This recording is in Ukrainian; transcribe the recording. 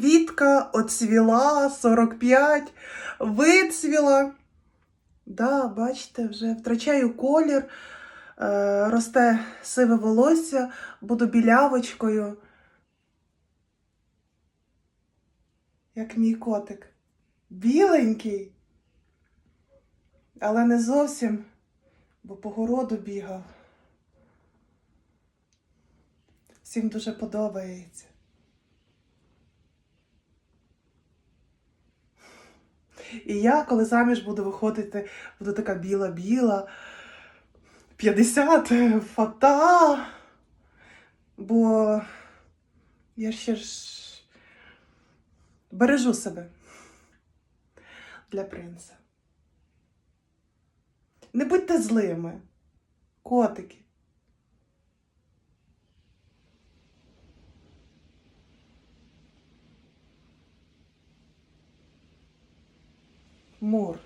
квітка оцвіла, 45, вицвіла. Да, бачите, вже втрачаю колір, е, росте сиве волосся, буду білявочкою. Як мій котик. Біленький. Але не зовсім, бо по городу бігав. Всім дуже подобається. І я, коли заміж буду виходити, буду така біла-біла. 50 фата. Бо я ще ж бережу себе для принца. Не будьте злими, котики. Мур.